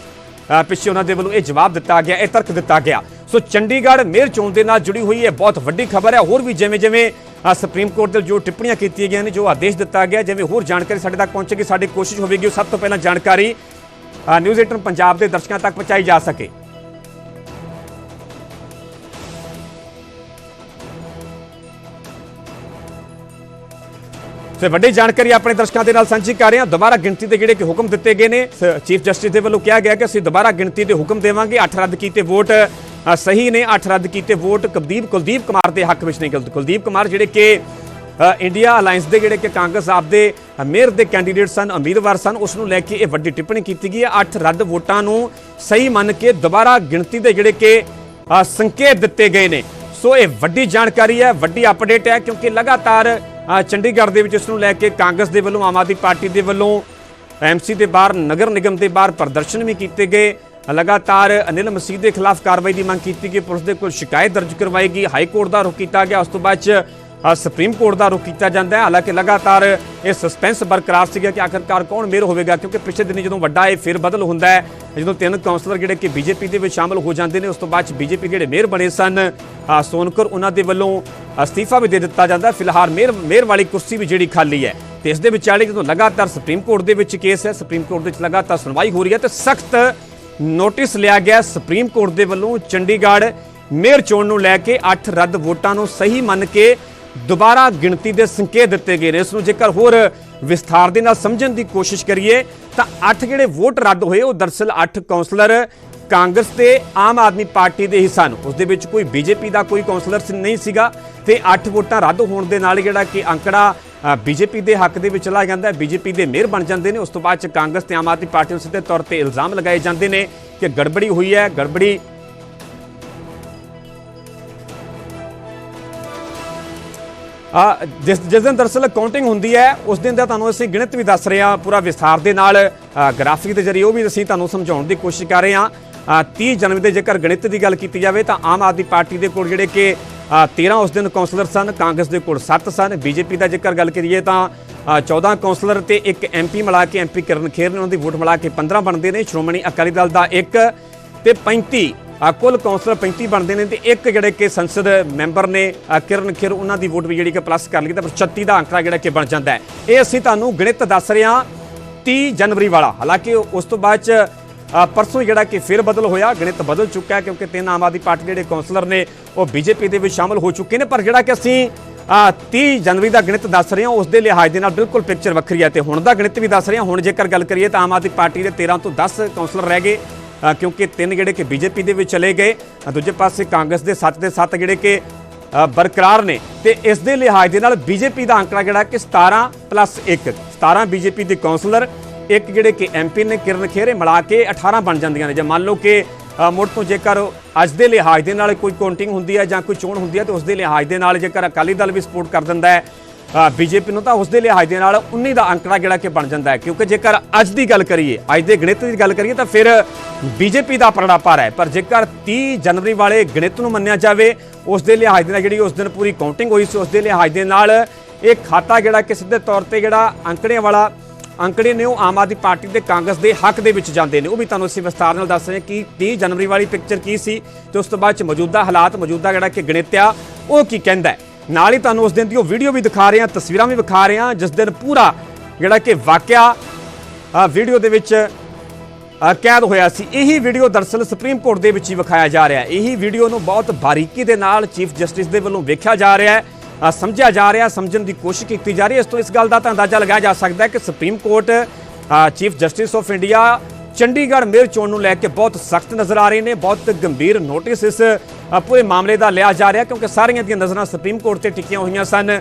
ਪਿੱਛੇ ਉਹਨਾਂ ਦੇ ਵੱਲੋਂ ਇਹ ਜਵਾਬ ਦਿੱਤਾ ਗਿਆ, ਇਹ ਤਰਕ ਦਿੱਤਾ ਗਿਆ। ਸੋ ਚੰਡੀਗੜ੍ਹ ਮੇਅਰ ਚੋਣ ਦੇ ਨਾਲ ਜੁੜੀ ਹੋਈ ਇਹ ਬਹੁਤ ਵੱਡੀ ਖਬਰ ਹੈ। ਹੋਰ ਵੀ ਜਿਵੇਂ ਜਿਵੇਂ ਸੁਪਰੀਮ ਕੋਰਟ ਦੇ ਜੋ ਟਿੱਪਣੀਆਂ ਕੀਤੀਆਂ ਗਈਆਂ ਨੇ, ਜੋ ਆਦੇਸ਼ ਦਿੱਤਾ ਗਿਆ, ਜਿਵੇਂ ਹੋਰ ਜਾਣਕਾਰੀ ਸਾਡੇ ਤੱਕ ਪਹੁੰਚੇਗੀ, ਸਾਡੀ ਕੋਸ਼ਿਸ਼ ਹੋਵੇਗੀ ਉਹ ਸਭ ਤੋਂ ਪਹਿਲਾਂ ਜਾਣਕਾਰੀ ਨਿਊਜ਼ 18 ਪੰਜਾਬ ਦੇ ਦਰਸ਼ਕਾਂ ਤੱਕ ਪਹੁੰਚਾਈ ਜਾ ਸਕੇ। ਤੇ ਵੱਡੀ ਜਾਣਕਾਰੀ ਆਪਣੇ ਦਰਸ਼ਕਾਂ ਦੇ ਨਾਲ ਸਾਂਝੀ ਕਰ ਰਹੇ ਹਾਂ। ਦੁਬਾਰਾ ਗਿਣਤੀ ਦੇ ਜਿਹੜੇ ਕਿ ਹੁਕਮ ਦਿੱਤੇ ਗਏ ਨੇ ਚੀਫ ਜਸਟਿਸ ਦੇ ਵੱਲੋਂ ਕਿਹਾ ਗਿਆ ਕਿ ਅਸੀਂ ਦੁਬਾਰਾ ਗਿਣਤੀ ਦੇ ਹੁਕਮ ਦੇਵਾਂਗੇ। 8 ਰੱਦ ਕੀਤੇ ਵੋਟ ਸਹੀ ਨੇ। 8 ਰੱਦ ਕੀਤੇ ਵੋਟ ਕੁਲਦੀਪ ਕੁਲਦੀਪ ਕੁਮਾਰ ਦੇ ਹੱਕ ਵਿੱਚ ਨੇ ਕੁਲਦੀਪ ਕੁਮਾਰ ਜਿਹੜੇ ਕਿ ਇੰਡੀਆ ਅਲਾਈਅੰਸ ਦੇ ਜਿਹੜੇ ਕਿ ਕਾਂਗਰਸ ਆਪ ਦੇ ਮੇਅਰ ਦੇ ਕੈਂਡੀਡੇਟ ਸਨ, ਉਮੀਦਵਾਰ ਸਨ, ਉਸ ਨੂੰ ਲੈ ਕੇ ਇਹ ਵੱਡੀ ਟਿੱਪਣੀ ਕੀਤੀ ਗਈ ਹੈ। 8 ਰੱਦ ਵੋਟਾਂ ਨੂੰ ਸਹੀ ਮੰਨ ਕੇ ਦੁਬਾਰਾ ਗਿਣਤੀ ਦੇ ਜਿਹੜੇ ਕਿ ਸੰਕੇਤ ਦਿੱਤੇ ਗਏ ਨੇ। ਸੋ ਇਹ ਵੱਡੀ ਜਾਣਕਾਰੀ ਹੈ, ਵੱਡੀ ਅਪਡੇਟ ਹੈ, ਕਿਉਂਕਿ ਲਗਾਤਾਰ ਚੰਡੀਗੜ੍ਹ ਦੇ ਵਿੱਚ ਇਸ ਨੂੰ ਲੈ ਕੇ ਕਾਂਗਰਸ ਦੇ ਵੱਲੋਂ, ਆਮ ਆਦਮੀ ਪਾਰਟੀ ਦੇ ਵੱਲੋਂ, ਐਮਸੀ ਦੇ ਬਾਹਰ, ਨਗਰ ਨਿਗਮ ਦੇ ਬਾਹਰ ਪ੍ਰਦਰਸ਼ਨ ਵੀ ਕੀਤੇ ਗਏ। ਲਗਾਤਾਰ ਅਨਿਲ ਮਸੀਹ ਦੇ ਖਿਲਾਫ ਕਾਰਵਾਈ ਦੀ ਮੰਗ ਕੀਤੀ ਗਈ। ਪੁਲਿਸ ਦੇ ਕੋਲ ਸ਼ਿਕਾਇਤ ਦਰਜ ਕਰਵਾਈ ਗਈ। ਹਾਈ ਕੋਰਟ ਦਾ ਰੁਖ ਕੀਤਾ ਗਿਆ। ਉਸ ਤੋਂ ਬਾਅਦ ਚ ਸੁਪਰੀਮ ਕੋਰਟ ਦਾ ਰੁਖ ਕੀਤਾ ਜਾਂਦਾ ਹੈ। ਹਾਲਾਂਕਿ ਲਗਾਤਾਰ ਇਹ ਸਸਪੈਂਸ ਬਰਕਰਾਰ ਸੀਗਾ ਕਿ ਆਖਰਕਾਰ ਕੌਣ ਮੇਅਰ ਹੋਵੇਗਾ ਕਿਉਂਕਿ ਪਿਛਲੇ ਦਿਨੀ ਜਦੋਂ ਵੱਡਾ ਇਹ ਫਿਰ ਬਦਲ ਹੁੰਦਾ ਹੈ ਜਦੋਂ ਤਿੰਨ ਕਾਉਂਸਲਰ ਜਿਹੜੇ ਕਿ ਬੀਜੇਪੀ ਦੇ ਵਿੱਚ ਸ਼ਾਮਲ ਹੋ ਜਾਂਦੇ ਨੇ ਉਸ ਤੋਂ ਬਾਅਦ ਚ ਬੀਜੇਪੀ ਜਿਹੜੇ ਮੇਅਰ ਬਣੇ ਸਨ ਅ, ਸੋਨਕਰ ਉਹਨਾਂ ਦੇ ਵੱਲੋਂ ਅਸਤੀਫਾ ਵੀ ਦੇ ਦਿੱਤਾ ਜਾਂਦਾ ਫਿਲਹਾਲ ਮੇਅਰ ਮੇਅਰ ਵਾਲੀ ਕੁਰਸੀ ਵੀ ਜਿਹੜੀ ਖਾਲੀ ਹੈ। ਤੇ ਇਸ ਦੇ ਵਿਚਾਲੇ ਜਦੋਂ ਲਗਾਤਾਰ ਸੁਪਰੀਮ ਕੋਰਟ ਦੇ ਵਿੱਚ ਕੇਸ ਹੈ ਸੁਪਰੀਮ ਕੋਰਟ ਦੇ ਵਿੱਚ ਲਗਾਤਾਰ ਸੁਣਵਾਈ ਹੋ ਰਹੀ ਹੈ ਤੇ ਸਖਤ ਨੋਟਿਸ ਲਿਆ ਗਿਆ ਸੁਪਰੀਮ ਕੋਰਟ ਦੇ ਵੱਲੋਂ ਚੰਡੀਗੜ੍ਹ ਮੇਅਰ ਚੋਣ ਨੂੰ ਲੈ ਕੇ 8 ਰੱਦ ਵੋਟਾਂ ਨੂੰ ਸਹੀ ਮੰਨ ਕੇ ਦੁਬਾਰਾ ਗਿਣਤੀ ਦੇ ਸੰਕੇਤ ਦਿੱਤੇ ਗਏ ਨੇ। ਇਸ ਨੂੰ ਜੇਕਰ ਹੋਰ ਵਿਸਥਾਰ ਦੇ ਨਾਲ ਸਮਝਣ ਦੀ ਕੋਸ਼ਿਸ਼ ਕਰੀਏ, ਤਾਂ 8 ਜਿਹੜੇ ਵੋਟ ਰੱਦ ਹੋਏ, ਉਹ ਦਰਸਲ 8 ਕਾਉਂਸਲਰ ਕਾਂਗਰਸ ਤੇ ਆਮ ਆਦਮੀ ਪਾਰਟੀ ਦੇ ਹੀ ਸਨ ਉਸ ਦੇ ਵਿੱਚ ਕੋਈ ਬੀਜੇਪੀ ਦਾ ਕੋਈ ਕਾਉਂਸਲਰ ਨਹੀਂ ਸੀਗਾ ਤੇ 8 ਵੋਟਾਂ ਰੱਦ ਹੋਣ ਦੇ ਨਾਲ ਜਿਹੜਾ ਕਿ ਅੰਕੜਾ ਬੀਜੇਪੀ ਦੇ ਹੱਕ ਦੇ ਵਿੱਚ ਚਲਾ ਜਾਂਦਾ ਹੈ। ਬੀਜੇਪੀ ਦੇ ਮੇਅਰ ਬਣ ਜਾਂਦੇ ਨੇ। ਉਸ ਤੋਂ ਬਾਅਦ ਚ ਕਾਂਗਰਸ ਤੇ ਆਮ ਆਦਮੀ ਪਾਰਟੀ ਨੂੰ ਸਿੱਧੇ ਤੌਰ ਤੇ ਇਲਜ਼ਾਮ ਲਗਾਏ ਜਾਂਦੇ ਨੇ ਕਿ ਗੜਬੜੀ ਹੋਈ ਹੈ। ਗੜਬੜੀ ਜਿਸ ਜਿਸ ਦਿਨ ਦਰਅਸਲ ਕਾਊਂਟਿੰਗ ਹੁੰਦੀ ਹੈ ਉਸ ਦਿਨ ਦਾ ਤੁਹਾਨੂੰ ਅਸੀਂ ਗਣਿਤ ਵੀ ਦੱਸ ਰਹੇ ਹਾਂ ਪੂਰਾ ਵਿਸਥਾਰ ਦੇ ਨਾਲ। ਗ੍ਰਾਫਿਕ ਦੇ ਜ਼ਰੀਏ ਉਹ ਵੀ ਅਸੀਂ ਤੁਹਾਨੂੰ ਸਮਝਾਉਣ ਦੀ ਕੋਸ਼ਿਸ਼ ਕਰ ਰਹੇ ਹਾਂ। ਅ, 30 ਜਨਵਰੀ ਦੇ ਜੇਕਰ ਗਣਿਤ ਦੀ ਗੱਲ ਕੀਤੀ ਜਾਵੇ ਤਾਂ ਆਮ ਆਦਮੀ ਪਾਰਟੀ ਦੇ ਕੋਲ ਜਿਹੜੇ ਕਿ ਅ, 13 ਉਸ ਦਿਨ ਕਾਉਂਸਲਰ ਸਨ ਕਾਂਗਰਸ ਦੇ ਕੋਲ 7 ਸਨ। ਬੀਜੇਪੀ ਦਾ ਜੇਕਰ ਗੱਲ ਕਰੀਏ ਤਾਂ ਅ, 14 ਕਾਉਂਸਲਰ ਤੇ ਇੱਕ ਐਮਪੀ ਮਿਲਾ ਕੇ ਐਮਪੀ ਕਿਰਨ ਖੇਰ ਨੇ ਉਹਨਾਂ ਦੀ ਵੋਟ ਮਿਲਾ ਕੇ 15 ਬਣਦੇ ਨੇ। ਸ਼੍ਰੋਮਣੀ ਅਕਾਲੀ ਦਲ ਦਾ ਇੱਕ ਤੇ 35 ਕੁੱਲ ਕਾਉਂਸਲਰ 35 ਬਣਦੇ ਨੇ ਤੇ ਇੱਕ ਜਿਹੜੇ ਕਿ ਸੰਸਦ ਮੈਂਬਰ ਨੇ ਕਿਰਨ ਖਿਰ ਉਹਨਾਂ ਦੀ ਵੋਟ ਵੀ ਜਿਹੜੀ ਕਿ ਪਲੱਸ ਕਰ ਲਈ ਤਾਂ ਫਿਰ 36 ਦਾ ਅੰਕੜਾ ਜਿਹੜਾ ਕਿ ਬਣ ਜਾਂਦਾ ਹੈ। ਇਹ ਅਸੀਂ ਤੁਹਾਨੂੰ ਗਣਿਤ ਦੱਸ ਰਹੇ ਹਾਂ 30 ਜਨਵਰੀ ਵਾਲਾ। ਹਾਲਾਂਕਿ ਉਸ ਤੋਂ ਬਾਅਦ ਚ ਪਰਸੋਂ ਜਿਹੜਾ ਕਿ ਫਿਰ ਬਦਲ ਹੋਇਆ ਗਣਿਤ ਬਦਲ ਚੁੱਕਾ ਹੈ ਕਿਉਂਕਿ ਤਿੰਨ ਆਮ ਆਦਮੀ ਪਾਰਟੀ ਜਿਹੜੇ ਕਾਉਂਸਲਰ ਨੇ ਉਹ ਬੀਜੇਪੀ ਦੇ ਵਿੱਚ ਸ਼ਾਮਲ ਹੋ ਚੁੱਕੇ ਨੇ। ਪਰ ਜਿਹੜਾ ਕਿ ਅਸੀਂ ਅ, 30 ਜਨਵਰੀ ਦਾ ਗਣਿਤ ਦੱਸ ਰਹੇ ਹਾਂ ਉਸ ਦੇ ਲਿਹਾਜ਼ ਦੇ ਨਾਲ ਬਿਲਕੁਲ ਪਿਕਚਰ ਵੱਖਰੀ ਹੈ ਤੇ ਹੁਣ ਦਾ ਗਣਿਤ ਵੀ ਦੱਸ ਰਹੇ ਹਾਂ। ਹੁਣ ਜੇਕਰ ਗੱਲ ਕਰੀਏ ਤਾਂ ਆਮ ਆਦਮੀ ਪਾਰਟੀ ਦੇ 13 ਤੋਂ 10 ਕਾਉਂਸਲਰ ਰਹਿ ਗਏ। ਕਿਉਂਕਿ ਤਿੰਨ ਜਿਹੜੇ ਕਿ ਬੀਜੇਪੀ ਦੇ ਵਿੱਚ ਚਲੇ ਗਏ ਦੂਜੇ ਪਾਸੇ ਕਾਂਗਰਸ ਦੇ 7 ਦੇ 7 ਜਿਹੜੇ ਕਿ ਬਰਕਰਾਰ ਨੇ। ਤੇ ਇਸ ਦੇ ਲਿਹਾਜ਼ ਦੇ ਨਾਲ ਬੀਜੇਪੀ ਦਾ ਅੰਕੜਾ ਜਿਹੜਾ ਕਿ 17 ਪਲੱਸ 1 17 ਬੀਜੇਪੀ ਦੇ ਕਾਉਂਸਲਰ ਇੱਕ ਜਿਹੜੇ ਕਿ ਐਮਪੀ ਨੇ ਕਿਰਨ ਖੇਰੇ ਮਿਲਾ ਕੇ 18 ਬਣ ਜਾਂਦੀਆਂ ਨੇ। ਜੇ ਮੰਨ ਲਓ ਕਿ ਮੁੜ ਤੋਂ ਜੇਕਰ ਅੱਜ ਦੇ ਲਿਹਾਜ਼ ਦੇ ਨਾਲ ਕੋਈ ਕਾਊਂਟਿੰਗ ਹੁੰਦੀ ਹੈ ਜਾਂ ਕੋਈ ਚੋਣ ਹੁੰਦੀ ਹੈ, ਤੇ ਉਸ ਦੇ ਲਿਹਾਜ਼ ਦੇ ਨਾਲ ਜੇਕਰ ਅਕਾਲੀ ਦਲ ਵੀ ਸਪੋਰਟ ਕਰ ਦਿੰਦਾ ਹੈ ਬੀਜੇਪੀ ਨੂੰ ਤਾਂ ਉਸ ਦੇ ਲਿਹਾਜ਼ ਦੇ ਨਾਲ 19 ਦਾ ਅੰਕੜਾ ਜਿਹੜਾ ਕਿ ਬਣ ਜਾਂਦਾ ਹੈ, ਕਿਉਂਕਿ ਜੇਕਰ ਅੱਜ ਦੀ ਗੱਲ ਕਰੀਏ, ਅੱਜ ਦੇ ਗਣਿਤ ਦੀ ਗੱਲ ਕਰੀਏ ਤਾਂ ਫਿਰ ਬੀਜੇਪੀ ਦਾ ਪਰੜਾ ਭਾਰ ਹੈ, ਪਰ ਜੇਕਰ 30 ਜਨਵਰੀ ਵਾਲੇ ਗਣਿਤ ਨੂੰ ਮੰਨਿਆ ਜਾਵੇ, ਉਸ ਦੇ ਲਿਹਾਜ਼ ਦੇ ਨਾਲ ਜਿਹੜੀ ਉਸ ਦਿਨ ਪੂਰੀ ਕਾਊਂਟਿੰਗ ਹੋਈ ਸੀ, ਉਸ ਦੇ ਲਿਹਾਜ਼ ਦੇ ਨਾਲ ਇਹ ਖਾਤਾ ਜਿਹੜਾ ਕਿ ਸਿੱਧੇ ਤੌਰ ਤੇ ਜਿਹੜਾ ਅੰਕੜਿਆਂ ਵਾਲਾ, ਅੰਕੜੇ ਨੇ ਉਹ ਆਮ ਆਦਮੀ ਪਾਰਟੀ ਤੇ ਕਾਂਗਰਸ ਦੇ ਹੱਕ ਦੇ ਵਿੱਚ ਜਾਂਦੇ ਨੇ, ਉਹ ਵੀ ਤੁਹਾਨੂੰ ਅਸੀਂ ਵਿਸਤਾਰ ਨਾਲ ਦੱਸ ਰਹੇ ਕਿ 30 ਜਨਵਰੀ ਵਾਲੀ ਪਿਕਚਰ ਕੀ ਸੀ ਤੇ ਉਸ ਤੋਂ ਬਾਅਦ ਚ ਮੌਜੂਦਾ ਹਾਲਾਤ, ਮੌਜੂਦਾ ਜਿਹੜਾ ਕਿ ਗਣਿਤ ਆ, ਉਹ ਕੀ ਕਹਿੰਦਾ ਹੈ। ਨਾਲ ਹੀ ਤੁਹਾਨੂੰ ਉਸ ਦਿਨ ਦੀ ਉਹ ਵੀਡੀਓ ਵੀ ਦਿਖਾ ਰਹੇ ਹਾਂ, ਤਸਵੀਰਾਂ ਵੀ ਵਿਖਾ ਰਹੇ ਹਾਂ, ਜਿਸ ਦਿਨ ਪੂਰਾ ਜਿਹੜਾ ਕਿ ਵਾਕਿਆ ਵੀਡੀਓ ਦੇ ਵਿੱਚ ਕੈਦ ਹੋਇਆ ਸੀ। ਇਹੀ ਵੀਡੀਓ ਦਰਸਲ ਸੁਪਰੀਮ ਕੋਰਟ ਦੇ ਵਿੱਚ ਹੀ ਵਿਖਾਇਆ ਜਾ ਰਿਹਾ ਹੈ। ਇਹੀ ਵੀਡੀਓ ਨੂੰ ਬਹੁਤ ਬਾਰੀਕੀ ਦੇ ਨਾਲ ਚੀਫ ਜਸਟਿਸ ਦੇ ਵੱਲੋਂ ਵੇਖਿਆ ਜਾ ਰਿਹਾ ਹੈ ਸਮਝਿਆ ਜਾ ਰਿਹਾ, ਸਮਝਣ ਦੀ ਕੋਸ਼ਿਸ਼ ਕੀਤੀ ਜਾ ਰਹੀ ਹੈ। ਇਸ ਤੋਂ ਇਸ ਗੱਲ ਦਾ ਤਾਂ ਅੰਦਾਜ਼ਾ ਲਗਾਇਆ ਜਾ ਸਕਦਾ ਹੈ ਕਿ supreme court chief justice of India Chandigarh mayor ਚੋਣ ਨੂੰ ਲੈ ਕੇ ਬਹੁਤ ਸਖਤ ਨਜ਼ਰ ਆ ਰਹੇ ਨੇ, ਬਹੁਤ ਗੰਭੀਰ ਨੋਟਿਸ ਇਸ ਪੂਰੇ ਮਾਮਲੇ ਦਾ ਲਿਆ ਜਾ ਰਿਹਾ ਕਿਉਂਕਿ ਸਾਰੀਆਂ ਦੀਆਂ ਨਜ਼ਰਾਂ ਸੁਪਰੀਮ ਕੋਰਟ ਤੇ ਟਿਕੀਆਂ ਹੋਈਆਂ ਸਨ।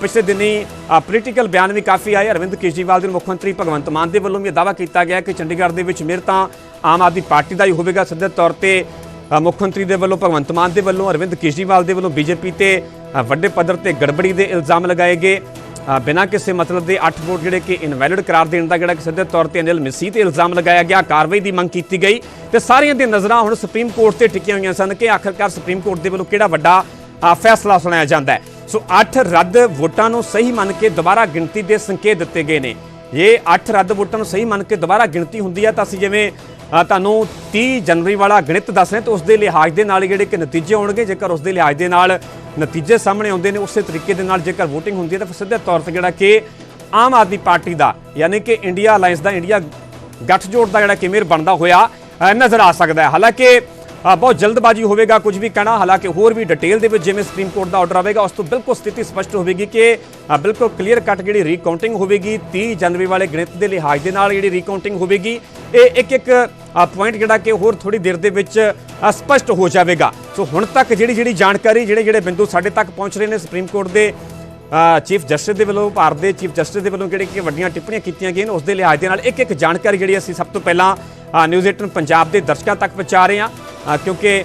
ਪਿਛਲੇ ਦਿਨੀ ਪੋਲੀਟੀਕਲ ਬਿਆਨ ਵੀ ਕਾਫੀ ਆਏ। ਅਰਵਿੰਦ ਕੇਜਰੀਵਾਲ ਦੇ ਮੁੱਖ ਮੰਤਰੀ ਭਗਵੰਤ ਮਾਨ ਦੇ ਵੱਲੋਂ ਵੀ ਇਹ ਦਾਅਵਾ ਕੀਤਾ ਗਿਆ ਕਿ ਚੰਡੀਗੜ੍ਹ ਦੇ ਵਿੱਚ ਮੇਅਰ ਤਾਂ ਆਮ ਆਦਮੀ ਪਾਰਟੀ ਦਾ ਹੀ ਹੋਵੇਗਾ। ਸਿੱਧੇ ਤੌਰ ਤੇ ਮੁੱਖ ਮੰਤਰੀ ਦੇ ਵੱਲੋਂ, ਭਗਵੰਤ ਮਾਨ ਦੇ ਵੱਲੋਂ, ਅਰਵਿੰਦ ਕੇਜਰੀਵਾਲ ਦੇ ਵੱਲੋਂ ਬੀਜੇਪੀ ਤੇ ਵੱਡੇ ਪੱਧਰ ਤੇ ਗੜਬੜੀ ਦੇ ਇਲਜ਼ਾਮ ਲਗਾਏ ਗਏ। ਬਿਨਾਂ ਕਿਸੇ ਮਤਲਬ ਦੇ 8 ਵੋਟ ਜਿਹੜੇ ਕਿ ਇਨਵੈਲਿਡ ਕਰਾਰ ਦੇਣ ਦਾ ਜਿਹੜਾ ਕਿ ਸਿੱਧੇ ਤੌਰ ਤੇ ਅਨਿਲ ਮਿਸੀ ਤੇ ਇਲਜ਼ਾਮ ਲਗਾਇਆ ਗਿਆ, ਕਾਰਵਾਈ ਦੀ ਮੰਗ ਕੀਤੀ ਗਈ ਤੇ ਸਾਰੀਆਂ ਦੀਆਂ ਨਜ਼ਰਾਂ ਹੁਣ ਸੁਪਰੀਮ ਕੋਰਟ ਤੇ ਟਿਕੀਆਂ ਹੋਈਆਂ ਸਨ ਕਿ ਆਖਰਕਾਰ ਸੁਪਰੀਮ ਕੋਰਟ ਦੇ ਵੱਲੋਂ ਕਿਹੜਾ ਵੱਡਾ ਫੈਸਲਾ ਸੁਣਾਇਆ ਜਾਂਦਾ ਹੈ। ਸੋ 8 ਰੱਦ ਵੋਟਾਂ ਨੂੰ ਸਹੀ ਮੰਨ ਕੇ ਦੁਬਾਰਾ ਗਿਣਤੀ ਦੇ ਸੰਕੇਤ ਦਿੱਤੇ ਗਏ ਨੇ। ਇਹ 8 ਰੱਦ ਵੋਟਾਂ ਨੂੰ ਸਹੀ ਮੰਨ ਕੇ ਦੁਬਾਰਾ ਗਿਣਤੀ ਹੁੰਦੀ ਹੈ ਤਾਂ ਅਸੀਂ ਜਿਵੇਂ ਤੁਹਾਨੂੰ 30 ਜਨਵਰੀ ਵਾਲਾ ਗਣਿਤ ਦੱਸ ਰਹੇ ਤਾਂ ਉਸ ਦੇ ਲਿਹਾਜ਼ ਦੇ ਨਾਲ ਜਿਹੜੇ ਕਿ ਨਤੀਜੇ ਆਉਣਗੇ ਜੇਕਰ ਉਸ ਦੇ ਲਿਹਾਜ਼ ਦੇ ਨਾਲ ਨਤੀਜੇ ਸਾਹਮਣੇ ਆਉਂਦੇ ਨੇ ਉਸੇ ਤਰੀਕੇ ਦੇ ਨਾਲ ਜੇਕਰ VOTING ਹੁੰਦੀ ਹੈ ਤਾਂ ਸਿੱਧੇ ਤੌਰ ਤੇ ਜਿਹੜਾ ਕਿ ਆਮ ਆਦਮੀ ਪਾਰਟੀ ਦਾ, ਯਾਨੀ ਕਿ ਇੰਡੀਆ ਅਲਾਈਅੰਸ ਦਾ ਇੰਡੀਆ ਗੱਠਜੋੜ ਦਾ ਜਿਹੜਾ ਕਿ ਕਿਮੇਰ ਬਣਦਾ ਹੋਇਆ ਨਜ਼ਰ ਆ ਸਕਦਾ ਹੈ। ਹਾਲਾਂਕਿ ਬਹੁਤ ਜਲਦਬਾਜ਼ੀ ਹੋਵੇਗਾ ਕੁਝ ਵੀ ਕਹਿਣਾ ਹਾਲਾਂਕਿ ਹੋਰ ਵੀ ਡਿਟੇਲ ਦੇ ਵਿੱਚ ਜਿਵੇਂ ਸੁਪਰੀਮ ਕੋਰਟ ਦਾ ਆਰਡਰ ਆਵੇਗਾ ਉਸ ਤੋਂ ਬਿਲਕੁਲ ਸਥਿਤੀ ਸਪਸ਼ਟ ਹੋਵੇਗੀ ਕਿ ਬਿਲਕੁਲ ਕਲੀਅਰ ਕੱਟ ਜਿਹੜੀ ਰੀਕਾਊਂਟਿੰਗ ਹੋਵੇਗੀ 30 ਜਨਵਰੀ ਵਾਲੇ ਗਣਿਤ ਦੇ ਲਿਹਾਜ਼ ਦੇ ਨਾਲ ਜਿਹੜੀ ਰੀਕਾਊਂਟਿੰਗ ਹੋਵੇਗੀ ਇਹ ਇੱਕ ਇੱਕ ਪੁਆਇੰਟ ਜਿਹੜਾ ਕਿ ਹੋਰ ਥੋੜੀ ਦੇਰ ਦੇ ਵਿੱਚ ਅ, ਸਪਸ਼ਟ ਹੋ ਜਾਵੇਗਾ। ਸੋ ਹੁਣ ਤੱਕ ਜਿਹੜੀ ਜਿਹੜੀ ਜਾਣਕਾਰੀ ਜਿਹੜੇ ਜਿਹੜੇ ਬਿੰਦੂ ਸਾਡੇ ਤੱਕ ਪਹੁੰਚ ਰਹੇ ਨੇ ਸੁਪਰੀਮ ਕੋਰਟ ਦੇ ਚੀਫ ਜਸਟਿਸ ਦੇ ਵੱਲੋਂ ਭਾਰਤ ਦੇ ਚੀਫ ਜਸਟਿਸ ਦੇ ਵੱਲੋਂ ਜਿਹੜੇ ਕਿ ਵੱਡੀਆਂ ਟਿੱਪਣੀਆਂ ਕੀਤੀਆਂ ਗਈਆਂ ਨੇ ਉਸ ਦੇ ਲਿਹਾਜ਼ ਦੇ ਨਾਲ ਇੱਕ ਇੱਕ ਜਾਣਕਾਰੀ ਜਿਹੜੀ ਅਸੀਂ ਸਭ ਤੋਂ ਪਹਿਲਾਂ ਨਿਊਜ਼ 18 ਪੰਜਾਬ ਦੇ ਦਰਸ਼ਕਾਂ ਤੱਕ ਪਹੁੰਚਾ ਰਹੇ ਹਾਂ। ਕਿਉਂਕਿ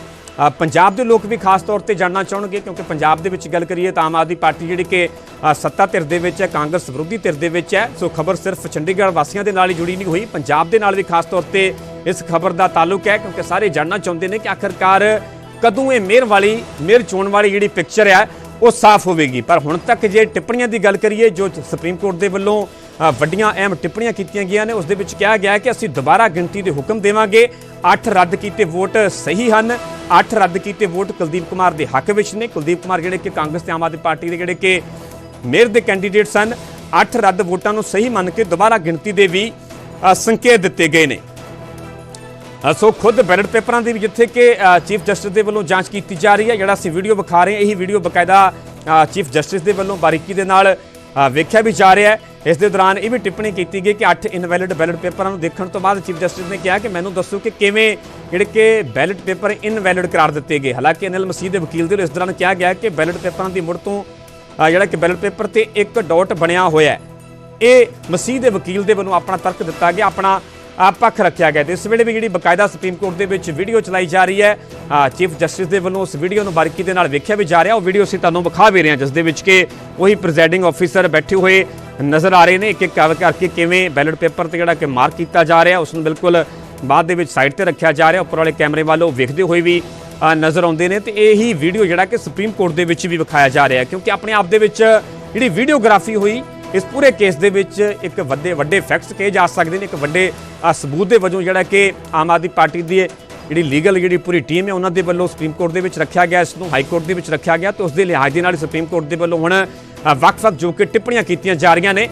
ਪੰਜਾਬ ਦੇ ਲੋਕ ਵੀ ਖਾਸ ਤੌਰ ਤੇ ਜਾਣਨਾ ਚਾਹਣਗੇ, ਕਿਉਂਕਿ ਪੰਜਾਬ ਦੇ ਵਿੱਚ ਗੱਲ ਕਰੀਏ ਤਾਂ ਆਮ ਆਦਮੀ ਪਾਰਟੀ ਜਿਹੜੀ ਕਿ ਸੱਤਾ ਧਿਰ ਦੇ ਵਿੱਚ ਹੈ, ਕਾਂਗਰਸ ਵਿਰੋਧੀ ਧਿਰ ਦੇ ਵਿੱਚ ਹੈ, ਸੋ ਖਬਰ ਸਿਰਫ ਚੰਡੀਗੜ੍ਹ ਵਾਸੀਆਂ ਦੇ ਨਾਲ ਹੀ ਜੁੜੀ ਨਹੀਂ ਹੋਈ, ਪੰਜਾਬ ਦੇ ਨਾਲ ਵੀ ਖਾਸ ਤੌਰ ਤੇ ਇਸ ਖਬਰ ਦਾ ਤਾਲੁਕ ਹੈ, ਕਿਉਂਕਿ ਸਾਰੇ ਜਾਣਨਾ ਚਾਹੁੰਦੇ ਨੇ ਕਿ ਆਖਰਕਾਰ ਕਦੋਂ ਇਹ ਮੇਅਰ ਵਾਲੀ ਮੇਅਰ ਚੋਣ ਵਾਲੀ ਜਿਹੜੀ ਪਿਕਚਰ ਹੈ ਉਹ ਸਾਫ਼ ਹੋਵੇਗੀ। ਪਰ ਹੁਣ ਤੱਕ ਜੇ ਟਿੱਪਣੀਆਂ ਦੀ ਗੱਲ ਕਰੀਏ, ਜੋ ਸੁਪਰੀਮ ਕੋਰਟ ਦੇ ਵੱਲੋਂ ਵੱਡੀਆਂ ਅਹਿਮ ਟਿੱਪਣੀਆਂ ਕੀਤੀਆਂ ਗਈਆਂ ਨੇ, ਉਸ ਦੇ ਵਿੱਚ ਕਿਹਾ ਗਿਆ ਕਿ ਅਸੀਂ ਦੁਬਾਰਾ ਗਿਣਤੀ ਦੇ ਹੁਕਮ ਦੇਵਾਂਗੇ। 8 ਰੱਦ ਕੀਤੇ ਵੋਟ ਸਹੀ ਹਨ। 8 ਰੱਦ ਕੀਤੇ ਵੋਟ ਕੁਲਦੀਪ ਕੁਮਾਰ ਦੇ ਹੱਕ ਵਿੱਚ ਨੇ। ਕੁਲਦੀਪ ਕੁਮਾਰ ਜਿਹੜੇ ਕਿ ਕਾਂਗਰਸ ਤੇ ਆਮ ਆਦਮੀ ਪਾਰਟੀ ਦੇ ਜਿਹੜੇ ਕਿ ਮੇਅਰ ਦੇ ਕੈਂਡੀਡੇਟ ਸਨ 8 ਰੱਦ ਵੋਟਾਂ ਨੂੰ ਸਹੀ ਮੰਨ ਕੇ ਦੁਬਾਰਾ ਗਿਣਤੀ ਦੇ ਵੀ ਸੰਕੇਤ ਦਿੱਤੇ ਗਏ ਨੇ। ਸੋ ਖੁਦ ਬੈਲਟ ਪੇਪਰਾਂ ਦੀ ਵੀ ਜਿੱਥੇ ਕਿ ਚੀਫ ਜਸਟਿਸ ਦੇ ਵੱਲੋਂ ਜਾਂਚ ਕੀਤੀ ਜਾ ਰਹੀ ਹੈ, ਜਿਹੜਾ ਅਸੀਂ ਵੀਡੀਓ ਵਿਖਾ ਰਹੇ ਹਾਂ, ਇਹੀ ਵੀਡੀਓ ਬਕਾਇਦਾ ਚੀਫ ਜਸਟਿਸ ਦੇ ਵੱਲੋਂ ਬਾਰੀਕੀ ਦੇ ਨਾਲ ਵੇਖਿਆ ਵੀ ਜਾ ਰਿਹਾ ਹੈ। ਇਸ ਦੇ ਦੌਰਾਨ ਇਹ ਵੀ ਟਿੱਪਣੀ ਕੀਤੀ ਗਈ ਕਿ 8 ਇਨਵੈਲਿਡ ਬੈਲਟ ਪੇਪਰਾਂ ਨੂੰ ਦੇਖਣ ਤੋਂ ਬਾਅਦ ਚੀਫ ਜਸਟਿਸ ਨੇ ਕਿਹਾ ਕਿ ਮੈਨੂੰ ਦੱਸੋ ਕਿ ਕਿਵੇਂ ਜਿਹੜੇ ਕਿ ਬੈਲਟ ਪੇਪਰ ਇਨਵੈਲਿਡ ਕਰਾਰ ਦਿੱਤੇ ਗਏ। ਹਾਲਾਂਕਿ ਅਨਿਲ ਮਸੀਹ ਦੇ ਵਕੀਲ ਦੇ ਵੱਲੋਂ ਇਸ ਦੌਰਾਨ ਕਿਹਾ ਗਿਆ ਕਿ ਬੈਲਟ ਪੇਪਰਾਂ ਦੀ ਮੁੜ ਤੋਂ ਜਿਹੜਾ ਕਿ ਬੈਲਟ ਪੇਪਰ ਤੇ ਇੱਕ ਡਾਟ ਬਣਿਆ ਹੋਇਆ ਹੈ। ਇਹ ਮਸੀਹ ਦੇ ਵਕੀਲ ਦੇ ਵੱਲੋਂ ਆਪਣਾ ਤਰਕ ਦਿੱਤਾ ਗਿਆ, ਆਪਣਾ ਪੱਖ ਰੱਖਿਆ ਗਿਆ ਤੇ ਇਸ ਵੇਲੇ ਵੀ ਜਿਹੜੀ ਬਕਾਇਦਾ ਸੁਪਰੀਮ ਕੋਰਟ ਦੇ ਵਿੱਚ ਵੀਡੀਓ ਚਲਾਈ ਜਾ ਰਹੀ ਹੈ ਚੀਫ ਜਸਟਿਸ ਦੇ ਵੱਲੋਂ ਉਸ ਵੀਡੀਓ ਨੂੰ ਬਾਰੀਕੀ ਦੇ ਨਾਲ ਵੇਖਿਆ ਵੀ ਜਾ ਰਿਹਾ। ਉਹ ਵੀਡੀਓ ਅਸੀਂ ਤੁਹਾਨੂੰ ਵਿਖਾ ਵੀ ਰਹੇ ਹਾਂ, ਜਿਸ ਦੇ ਵਿੱਚ ਕਿ ਉਹੀ ਪ੍ਰੈਜ਼ਾਈਡਿੰਗ ਆਫੀਸਰ ਬੈਠੇ ਹੋਏ ਨਜ਼ਰ ਆ ਰਹੇ ਨੇ ਇੱਕ ਇੱਕ ਕਰਕੇ ਕਿਵੇਂ ਬੈਲਟ ਪੇਪਰ ਤੇ ਜਿਹੜਾ ਕਿ ਮਾਰਕ ਕੀਤਾ ਜਾ ਰਿਹਾ, ਉਸ ਨੂੰ ਬਿਲਕੁਲ ਬਾਅਦ ਦੇ ਵਿੱਚ ਸਾਈਡ ਤੇ ਰੱਖਿਆ ਜਾ ਰਿਹਾ। ਉੱਪਰ ਵਾਲੇ ਕੈਮਰੇ ਵੱਲ ਉਹ ਵੇਖਦੇ ਹੋਏ ਵੀ ਨਜ਼ਰ ਆਉਂਦੇ ਨੇ। ਤੇ ਇਹੀ ਵੀਡੀਓ ਜਿਹੜਾ ਕਿ ਸੁਪਰੀਮ ਕੋਰਟ ਦੇ ਵਿੱਚ ਵੀ ਵਿਖਾਇਆ ਜਾ ਰਿਹਾ, ਕਿਉਂਕਿ ਆਪਣੇ ਆਪ ਦੇ ਵਿੱਚ ਜਿਹੜੀ ਵੀਡੀਓਗ੍ਰਾਫੀ ਹੋਈ ਇਸ ਪੂਰੇ ਕੇਸ ਦੇ ਵਿੱਚ ਇੱਕ ਵੱਡੇ ਵੱਡੇ ਫੈਕਟਸ ਕਹੇ ਜਾ ਸਕਦੇ ਨੇ ਇੱਕ ਵੱਡੇ ਸਬੂਤ ਦੇ ਵਜੋਂ ਜਿਹੜਾ ਕਿ ਆਮ ਆਦਮੀ ਪਾਰਟੀ ਦੀ ਜਿਹੜੀ ਲੀਗਲ ਜਿਹੜੀ ਪੂਰੀ ਟੀਮ ਹੈ ਉਹਨਾਂ ਦੇ ਵੱਲੋਂ ਸੁਪਰੀਮ ਕੋਰਟ ਦੇ ਵਿੱਚ ਰੱਖਿਆ ਗਿਆ ਇਸ ਨੂੰ ਹਾਈ ਕੋਰਟ ਦੇ ਵਿੱਚ ਰੱਖਿਆ ਗਿਆ ਤੇ ਉਸ ਦੇ ਲਿਹਾਜ਼ ਦੇ ਨਾਲ ਹੀ ਸੁਪਰੀਮ ਕੋਰਟ ਦੇ ਵੱਲੋਂ ਹੁਣ ਅ, ਵੱਖ-ਵੱਖ ਜੋ ਕਿ ਟਿੱਪਣੀਆਂ ਕੀਤੀਆਂ ਜਾ ਰਹੀਆਂ ਨੇ।